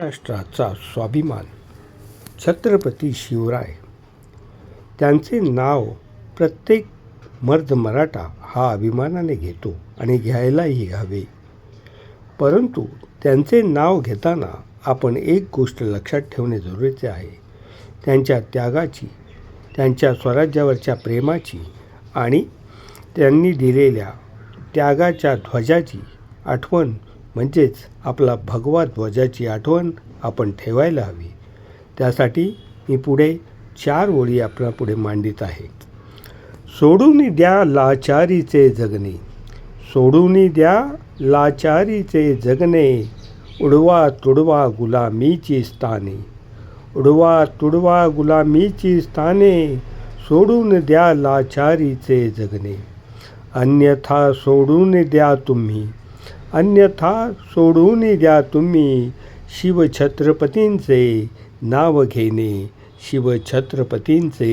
महाराष्ट्राचा स्वाभिमान. छत्रपती शिवराय. त्यांचे नाव प्रत्येक मर्द मराठा हा अभिमानाने घेतो आणि घ्यायलाही हवे. परंतु त्यांचे नाव घेताना आपण एक गोष्ट लक्षात ठेवणे जरुरीचे आहे. त्यांच्या त्यागाची त्यांच्या स्वराज्यावरच्या प्रेमाची आणि त्यांनी दिलेल्या त्यागाच्या ध्वजाची आठवण म्हणजेच आपला भगवा ध्वजाची आठवण आपण ठेवायला हवी. त्यासाठी मी पुढे चार ओळी आपल्यापुढे मांडित आहे. सोडून द्या लाचारीचे जगणे. सोडून द्या लाचारीचे जगणे. उडवा तुडवा गुलामीची स्थाने. उडवा तुडवा गुलामीची स्थाने. सोडून द्या लाचारीचे जगणे. अन्यथा सोडून द्या तुम्ही. अन्यथा सोडून द्या तुम्ही शिवछत्रपतींचे नाव घेणे. शिवछत्रपतींचे